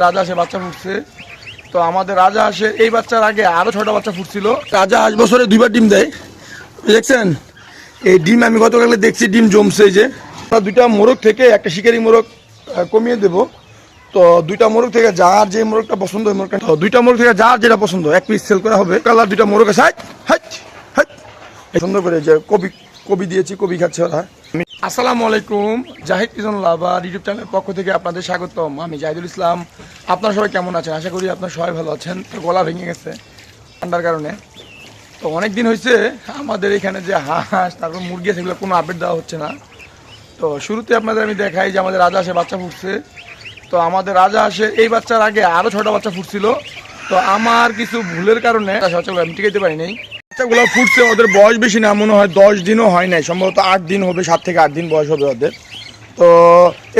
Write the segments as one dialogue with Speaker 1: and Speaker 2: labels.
Speaker 1: রাজা আসে, বাচ্চা ফুটছে। তো আমাদের রাজা আসে, এই বাচ্চার আগে আরও ছটা বাচ্চা ফুটছিল। রাজা আজ বছরে দুইবার ডিম দেয়। দেখছেন? এই ডিম আমি গতকালে দেখছি, ডিম জমছে যে। দুইটা মোরগ থেকে একটা শিকারি মোরগ কমিয়ে দেব। তো দুইটা মোরগ থেকে যার যে মোরগটা পছন্দ ওই মোরগটা দুইটা মোরগ থেকে যার যেটা পছন্দ, এক পিস সেল করা হবে। কালার দুইটা মোরগ আছে সুন্দর করে যে কবি কবি দিয়েছি, কবি খাচ্ছে ওরা। আসসালামু আলাইকুম, জাহিদ কিজন লাভা ইউটিউব চ্যানেলের পক্ষ থেকে আপনাদের স্বাগতম। আমি জাহিদুল ইসলাম। আপনারা সবাই কেমন আছেন? আশা করি আপনারা সবাই ভালো আছেন। তো গলা ভেঙে গেছে ঠান্ডার কারণে। তো অনেক দিন হয়েছে আমাদের এখানে যে হাঁস, তারপর মুরগি সেগুলো কোনো আপডেট দেওয়া হচ্ছে না। তো শুরুতে আপনাদের আমি দেখাই যে আমাদের রাজা আসে, বাচ্চা ফুটছে। তো আমাদের রাজা আসে, এই বাচ্চার আগে আরও ছটা বাচ্চা ফুটছিল। তো আমার কিছু ভুলের কারণে বাচ্চাগুলো আমি টিকাইতে পারি নাই। বাচ্চাগুলো ফুটছে, ওদের বয়স বেশি না, মনে হয় দশ দিনও হয় নাই। সম্ভবত আট দিন হবে, সাত থেকে আট দিন বয়স হবে ওদের। তো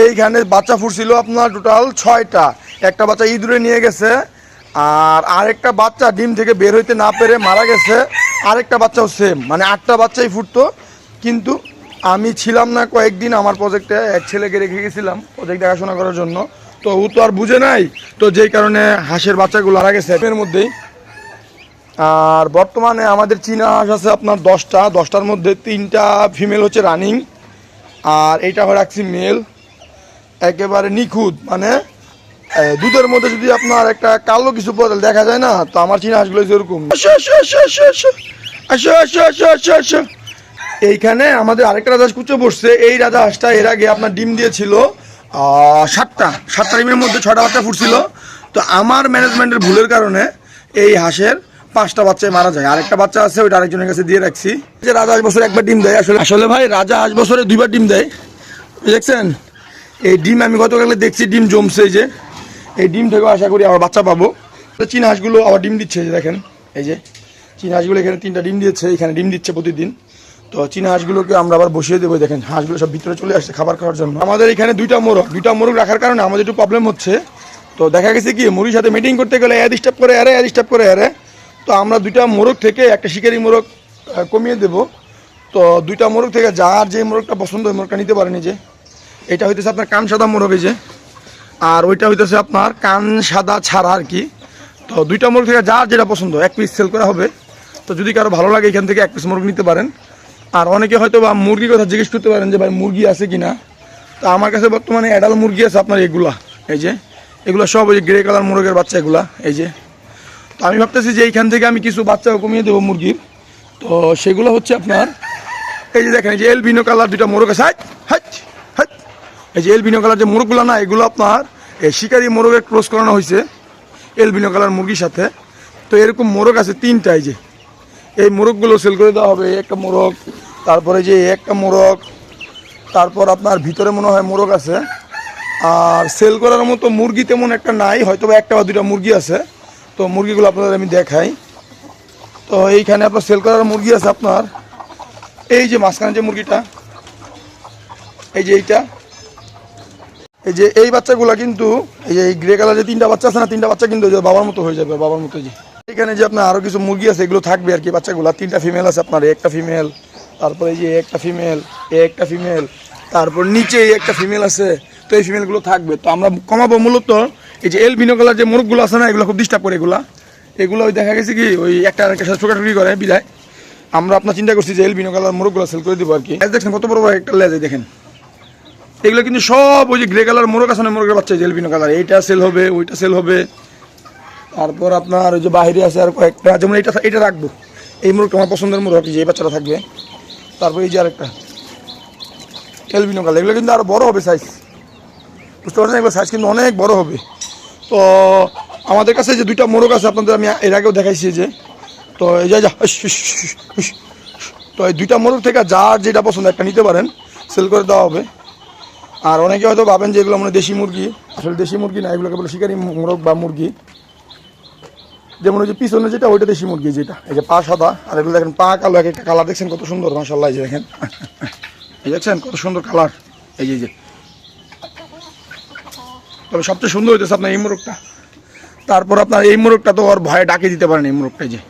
Speaker 1: এইখানে বাচ্চা ফুটছিল আপনার টোটাল ছয়টা। একটা বাচ্চা ইঁদুরে নিয়ে গেছে, আর আরেকটা বাচ্চা ডিম থেকে বের হইতে না পেরে মারা গেছে। আরেকটা বাচ্চাও সেম মানে আটটা বাচ্চাই ফুটতো। কিন্তু আমি ছিলাম না কয়েকদিন আমার প্রজেক্টে এক ছেলেকে রেখে গেছিলাম প্রজেক্ট দেখাশোনা করার জন্য। তো ও তো আর বুঝে নাই। তো যেই কারণে হাঁসের বাচ্চাগুলো মারা গেছে। মধ্যেই আর বর্তমানে আমাদের চীনা হাঁস আছে আপনার দশটা, দশটার মধ্যে তিনটা ফিমেল হচ্ছে রানিং আর এইটা রাখছি মেল একেবারে নিখুঁত মানে দুধের মধ্যে যদি আপনার একটা কালো কিছু বদল দেখা যায় না, তো আমার চীনা হাঁসগুলো যেরকম এইখানে আমাদের আরেকটা রাজা কুচো বসছে, এই রাজহাঁসটা এর আগে আপনার ডিম দিয়েছিল সাতটা সাতটা ডিমের মধ্যে ছটা বাচ্চা ফুটছিল। তো আমার ম্যানেজমেন্টের ভুলের কারণে এই হাঁসের পাঁচটা বাচ্চায় মারা যায়। আরেকটা বাচ্চা আছে, ওইটা আরেকজনের কাছে দিয়ে রাখছি। যে রাজা আজ বছরে একবার ডিম দেয়, আসলে আসলে ভাই, রাজা আজ বছরে দুইবার ডিম দেয়। দেখছেন এই ডিম আমি গতকালে দেখছি, ডিম জমছে যে। এই ডিম থেকেও আশা করি আবার বাচ্চা পাবো। চীনা হাঁসগুলো আবার ডিম দিচ্ছে যে দেখেন। এই যে চীনা হাঁসগুলো এখানে তিনটা ডিম দিচ্ছে এখানে ডিম দিচ্ছে প্রতিদিন। তো চীনা হাঁসগুলোকে আমরা আবার বসিয়ে দেবো দেখেন, হাঁসগুলো সব ভিতরে চলে আসছে খাবার খাওয়ার জন্য। আমাদের এখানে দুইটা মোরগ দুইটা মোরগ রাখার কারণে আমাদের একটু প্রবলেম হচ্ছে। তো দেখা গেছে কি মুরগির সাথে মিটিং করতে গেলে এ ডিস্টার্ব করে, এরে এ ডিস্টার্ব করে, এরে। তো আমরা দুইটা মোরগ থেকে একটা শিকারি মোরগ কমিয়ে দেব। তো দুইটা মোরগ থেকে যার যে মোরগটা পছন্দ, ওই মোরগটা নিতে পারেন যে। এটা হইতেছে আপনার কান সাদা মোরগ এই যে। আর ওইটা হইতেছে আপনার কান সাদা ছাড়া আর কি। তো দুইটা মোরগ থেকে যার যেটা পছন্দ, এক পিস সেল করা হবে। তো যদি কারও ভালো লাগে, এখান থেকে এক পিস মোরগ নিতে পারেন। আর অনেকে হয়তো বা মুরগির কথা জিজ্ঞেস করতে পারেন যে, ভাই, মুরগি আছে কি না তো আমার কাছে বর্তমানে অ্যাডাল মুরগি আছে আপনার এগুলা, এই যে। এগুলো সব ওই গ্রে কালার মুরগের বাচ্চা এগুলা, এই যে। তো আমি ভাবতেছি যে এইখান থেকে আমি কিছু বাচ্চা কমিয়ে দেবো মুরগির। তো সেগুলো হচ্ছে আপনার, এই যে দেখেন, এই যে এলবিনো কালার দুইটা মোরগ আছে, হাইট হাইট হাইট। এই যে এলবিনো কালার যে মোরগগুলো না, এগুলো আপনার, এই শিকারি মোরগের ক্রস করানো হয়েছে এলবিনো কালার মুরগির সাথে। তো এরকম মোরগ আছে তিনটা, এই যে। এই মোরগগুলো সেল করে দেওয়া হবে, একটা মোরগ, তারপরে যে একটা মোরগ, তারপর আপনার ভিতরে মনে হয় মোরগ আছে। আর সেল করার মতো মুরগি তেমন একটা নাই হয়তো বা একটা বা দুটা মুরগি আছে। তো মুরগিগুলো আপনাদের আমি দেখাই। তো এইখানে আপনার সেল করার মুরগি আছে আপনার। এই যে মাঝখানে যে মুরগিটা, এই যে এইটা। এই যে এই বাচ্চাগুলো কিন্তু, এই যে এই গ্রে কালার যে তিনটা বাচ্চা আছে না, তিনটা বাচ্চা কিন্তু বাবার মতো হয়ে যাবে, বাবার মতো যে। এখানে যে আপনার আরও কিছু মুরগি আছে, এগুলো থাকবে আর কি বাচ্চাগুলো। তিনটা ফিমেল আছে আপনার, একটা ফিমেল তারপরে এই যে একটা ফিমেল এই একটা ফিমেল তারপর নিচে একটা ফিমেল আছে, তো এই ফিমেলগুলো থাকবে। তো আমরা কমাবো মূলত এই যে এল বিনো কালার যে মুরগগুলো আছে না, এগুলো খুব ডিস্টার্ব করে এগুলা। এগুলো ওই দেখা গেছে কি, ওই একটা আরেকটার সাথে ছোটাছুটি করে বিদায়। আমরা আপনার চিন্তা করছি যে এল বিনো কালার মুরগগুলো সেল করে দেবো আর কি। লেজ দেখছেন কত বড় বড় একটা লেজে দেখেন। এগুলো কিন্তু সব ওই যে গ্রে কালার মোরগ আছে না, মোরগের বাচ্চা জেলবিনো কালার এইটা সেল হবে, ওইটা সেল হবে। তারপর আপনার ওই যে বাইরে আছে আর কয়েকটা, যেমন এটা এটা রাখব। এই মোরগটা আমার পছন্দের মোরগ যে এই বাচ্চাটা থাকবে। তারপর এই যে আরেকটা, এলবিনো কালার এগুলো কিন্তু আরও বড় হবে সাইজ বুঝতে পারছেন? এগুলো সাইজ কিন্তু অনেক বড় হবে। তো আমাদের কাছে যে দুইটা মোরগ আছে, আপনাদের আমি এর আগেও দেখাইছি যে। তো এই যে যা। তো এই দুইটা মোরগ থেকে যার যেটা পছন্দ একটা নিতে পারেন, সেল করে দেওয়া হবে। আর অনেকে হয়তো ভাবেন যে এগুলো মানে দেশি মুরগি। আসলে দেশি মুরগি না, এগুলোকে বলে শিকারি মোরগ বা মুরগি। যেমন ওই যে পিছনে যেটা, ওইটা দেশি মুরগি যেটা। এই যে পা সাদা, আর এগুলো দেখেন, পা কালো, এক একটা কালার। দেখছেন কত সুন্দর মাসাল্লাহ এই যে দেখেন। এই দেখছেন কত সুন্দর কালার। এই যে। তবে সবচেয়ে সুন্দর হইতেছে আপনার এই মোরগটা। তারপর আপনার এই মোরগটা তো ওর ভয়ে ডাকে দিতে পারেন এই মোরগটা যে।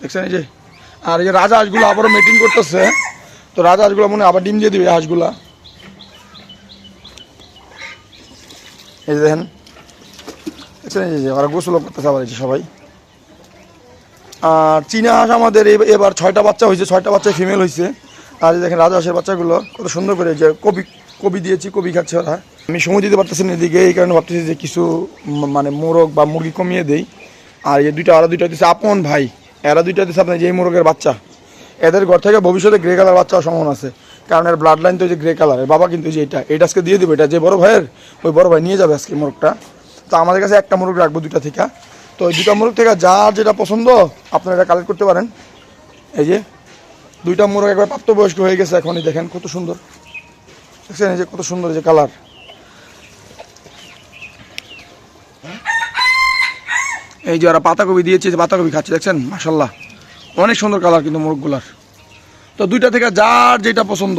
Speaker 1: দেখছেন, এই যে? আর এই যে রাজা হাঁসগুলো আবারও মিটিং করতেছে, তো রাজা হাঁসগুলো মনে আবার ডিম দিয়ে দিবে হাঁসগুলা। এই যে দেখেন, দেখছেন, এই যে, ওরা গোসল করতেছে আবার এই যে সবাই। আর চীনা হাঁস আমাদের এবার ছয়টা বাচ্চা হয়েছে ছয়টা বাচ্চা ফিমেল হয়েছে আর দেখেন রাজহাঁসের বাচ্চাগুলো, কত সুন্দর করে যে কবি কবি দিয়েছি, কবি খাচ্ছে ওরা। আমি সময় দিতে পারতেছি না এদিকে, এই কারণে ভাবতেছি যে কিছু মানে মোরগ বা মুরগি কমিয়ে দেই। আর এই দুইটা আরও দুইটা দিচ্ছে আপন ভাই। এরা দুইটা দিচ্ছে আপনার যে মোরগের বাচ্চা। এদের ঘর থেকে ভবিষ্যতে গ্রে কালার বাচ্চা সম্ভাবনা আছে। কারণ এর ব্লাড লাইন তো যে গ্রে কালার বাবা কিন্তু যে এটা এটা আজকে দিয়ে দেবে, এটা যে বড় ভাইয়ের, ওই বড় ভাই নিয়ে যাবে আজকে মোরগটা। তো আমাদের কাছে একটা মোরগ রাখব দুইটা থেকে। তো ওই দুটা মোরগ থেকে যার যেটা পছন্দ, আপনারা এটা কালেক্ট করতে পারেন। এই যে, দুইটা মোরগ একবার প্রাপ্তবয়স্ক হয়ে গেছে এখনই দেখেন কত সুন্দর। দেখছেন এই যে কত সুন্দর যে কালার এই যে ওরা পাতাকপি দিয়েছে যে পাতাকপি খাচ্ছে, দেখছেন? মাসাল্লাহ অনেক সুন্দর কালার কিন্তু মোরগগুলার। তো দুইটা থেকে যার যেটা পছন্দ,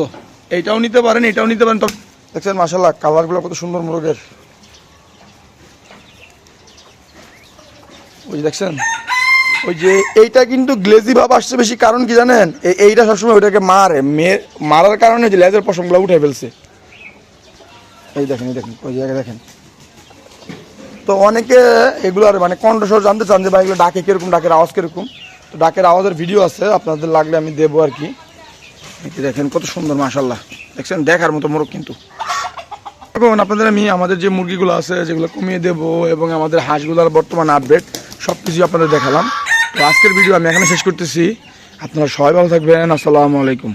Speaker 1: এইটাও নিতে পারেন, এটাও নিতে পারেন। তো দেখছেন মাসাল্লাহ কালারগুলো কত সুন্দর মোরগের। ওই দেখছেন? ওই যে এইটা কিন্তু গ্লেজি ভাব আসছে বেশি, কারণ কি জানেন? এইটা সবসময় ওইটাকে মারে। মারার কারণে যে লেজের পশমগুলো উঠে ফেলছে। এই দেখেন এই দেখেন, ওই জায়গায় দেখেন। তো অনেকে এগুলো আর মানে কণ্ঠস্বর জানতে চান যে, ভাই, এগুলো ডাকে কীরকম? ডাকের আওয়াজ কীরকম? তো ডাকের আওয়াজের ভিডিও আছে, আপনাদের লাগলে আমি দেবো আর কি। দেখেন, কত সুন্দর মাশাল্লাহ দেখছেন? দেখার মতো মোরগ কিন্তু। এখন আপনাদের আমি আমাদের যে মুরগিগুলো আছে, যেগুলো কমিয়ে দেবো এবং আমাদের হাঁসগুলোর বর্তমান আপডেট সব কিছু আপনাদের দেখালাম। তো আজকের ভিডিও আমি এখানে শেষ করতেছি। আপনারা সবাই ভালো থাকবেন। আসসালামু আলাইকুম।